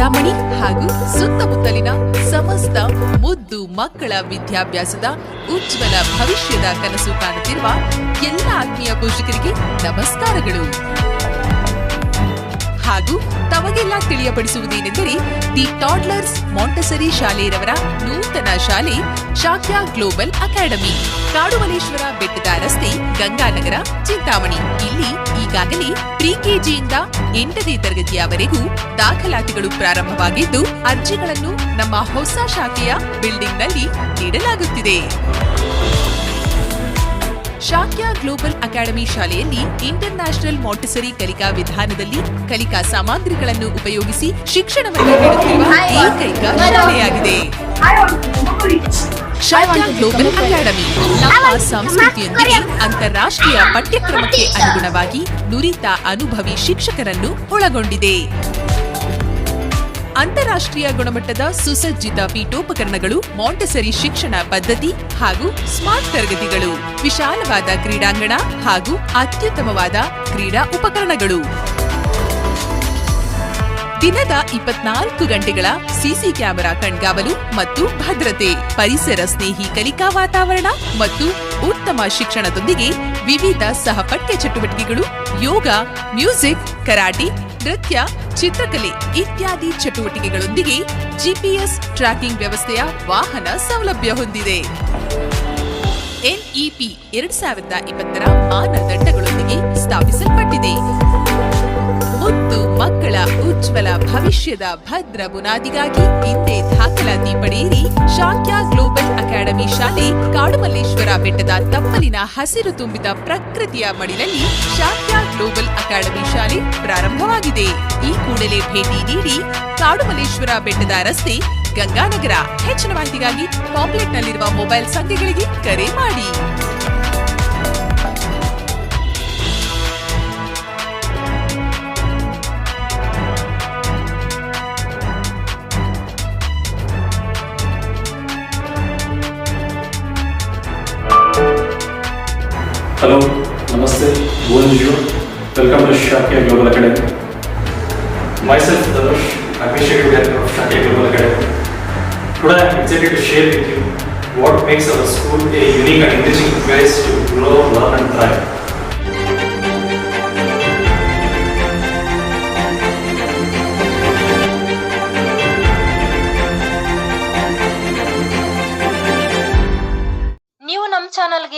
ಚಿಂತಾಮಣಿ ಹಾಗೂ ಸುತ್ತಮುತ್ತಲಿನ ಸಮಸ್ತ ಮುದ್ದು ಮಕ್ಕಳ ವಿದ್ಯಾಭ್ಯಾಸದ ಉಜ್ವಲ ಭವಿಷ್ಯದ ಕನಸು ಕಾಣುತ್ತಿರುವ ಎಲ್ಲ ಆತ್ಮೀಯ ಪೋಷಕರಿಗೆ ನಮಸ್ಕಾರಗಳು ಹಾಗೂ ತಮಗೆಲ್ಲ ತಿಳಿಯಪಡಿಸುವುದೇನೆಂದರೆ ದಿ ಟಾಡ್ಲರ್ಸ್ ಮಾಂಟಸರಿ ಶಾಲೆಯವರ ನೂತನ ಶಾಲೆ ಶಾಖ್ಯ ಗ್ಲೋಬಲ್ ಅಕಾಡೆಮಿ ಕಾಡುಮಲೇಶ್ವರ ಬೆಟ್ಟದ ರಸ್ತೆ ಗಂಗಾನಗರ ಚಿಂತಾಮಣಿ ಇಲ್ಲಿ ಈಗಾಗಲೇ ಪ್ರಿ ಕೆಜಿಯಿಂದ ಎಂಟನೇ ತರಗತಿಯವರೆಗೂ ದಾಖಲಾತಿಗಳು ಪ್ರಾರಂಭವಾಗಿದ್ದು ಅರ್ಜಿಗಳನ್ನು ನಮ್ಮ ಹೊಸ ಶಾಖೆಯ ಬಿಲ್ಡಿಂಗ್ನಲ್ಲಿ ನೀಡಲಾಗುತ್ತಿದೆ ಶಾಕ್ಯ ಗ್ಲೋಬಲ್ ಅಕಾಡೆಮಿ ಶಾಲೆಯಲ್ಲಿ ಇಂಟರ್ ನ್ಯಾಷನಲ್ ಮೋಟಿಸರಿ ಕಲಿಕಾ ವಿಧಾನದಲ್ಲಿ ಕಲಿಕಾ ಸಾಮಗ್ರಿಗಳನ್ನು ಉಪಯೋಗಿಸಿ ಶಿಕ್ಷಣವನ್ನು ನೀಡುತ್ತಿರುವ ಏಕೈಕ ಶಾಲೆಯಾಗಿದೆ ಶಾಕ್ಯ ಗ್ಲೋಬಲ್ ಅಕಾಡೆಮಿ ನಮ್ಮ ಸಂಸ್ಕೃತಿಯೊಂದಿಗೆ ಅಂತಾರಾಷ್ಟ್ರೀಯ ಪಠ್ಯಕ್ರಮಕ್ಕೆ ಅನುಗುಣವಾಗಿ ನುರಿತ ಅನುಭವಿ ಶಿಕ್ಷಕರನ್ನು ಒಳಗೊಂಡಿದೆ ಅಂತಾರಾಷ್ಟ್ರೀಯ ಗುಣಮಟ್ಟದ ಸುಸಜ್ಜಿತ ಪೀಠೋಪಕರಣಗಳು ಮಾಂಟಸರಿ ಶಿಕ್ಷಣ ಪದ್ಧತಿ ಹಾಗೂ ಸ್ಮಾರ್ಟ್ ತರಗತಿಗಳು ವಿಶಾಲವಾದ ಕ್ರೀಡಾಂಗಣ ಹಾಗೂ ಅತ್ಯುತ್ತಮವಾದ ಕ್ರೀಡಾ ಉಪಕರಣಗಳು ದಿನದ ಇಪ್ಪತ್ನಾಲ್ಕು ಗಂಟೆಗಳ ಸಿಸಿ ಕ್ಯಾಮೆರಾ ಕಣ್ಗಾವಲು ಮತ್ತು ಭದ್ರತೆ ಪರಿಸರ ಸ್ನೇಹಿ ಕಲಿಕಾ ವಾತಾವರಣ ಮತ್ತು ಉತ್ತಮ ಶಿಕ್ಷಣದೊಂದಿಗೆ ವಿವಿಧ ಸಹಪಠ್ಯ ಚಟುವಟಿಕೆಗಳು ಯೋಗ ಮ್ಯೂಸಿಕ್ ಕರಾಟೆ ನೃತ್ಯ ಚಿತ್ರಕಲೆ ಇತ್ಯಾದಿ ಚಟುವಟಿಕೆಗಳೊಂದಿಗೆ ಜಿಪಿಎಸ್ ಟ್ರ್ಯಾಕಿಂಗ್ ವ್ಯವಸ್ಥೆಯ ವಾಹನ ಸೌಲಭ್ಯ ಹೊಂದಿದೆ ಎನ್ಇಪಿ ಎರಡ್ ಸಾವಿರದ ಇಪ್ಪತ್ತರ ಮಾನದಂಡಗಳೊಂದಿಗೆ ಸ್ಥಾಪಿಸಲ್ಪಟ್ಟಿದೆ ಮತ್ತು ಮಕ್ಕಳ ಉಜ್ವಲ ಭವಿಷ್ಯದ ಭದ್ರ ಬುನಾದಿಗಾಗಿ ಹಿಂದೆ ದಾಖಲಾತಿ ಪಡೆಯ ಬೆಟ್ಟದ ತಪ್ಪಲಿನ ಹಸಿರು ತುಂಬಿದ ಪ್ರಕೃತಿಯ ಮಡಿಲಲ್ಲಿ ಶಾಖ್ಯಾ ಗ್ಲೋಬಲ್ ಅಕಾಡೆಮಿ ಶಾಲೆ ಪ್ರಾರಂಭವಾಗಿದೆ ಈ ಕೂಡಲೇ ಭೇಟಿ ನೀಡಿ ಕಾಡುಮಲೇಶ್ವರ ಬೆಟ್ಟದ ರಸ್ತೆ ಗಂಗಾನಗರ ಹೆಚ್ಚಿನ ಮಾಹಿತಿಗಾಗಿ ಪಾಂಪ್ಲೆಟ್ನಲ್ಲಿರುವ ಮೊಬೈಲ್ ಸಂಖ್ಯೆಗಳಿಗೆ ಕರೆ ಮಾಡಿ Hello, Namaste, Bonjour, welcome to Shakya Global Academy. Myself Dhanush, Administrative Director of Shakya Global Academy. Today I am excited to share with you what makes our school a unique and engaging place to grow, learn and thrive.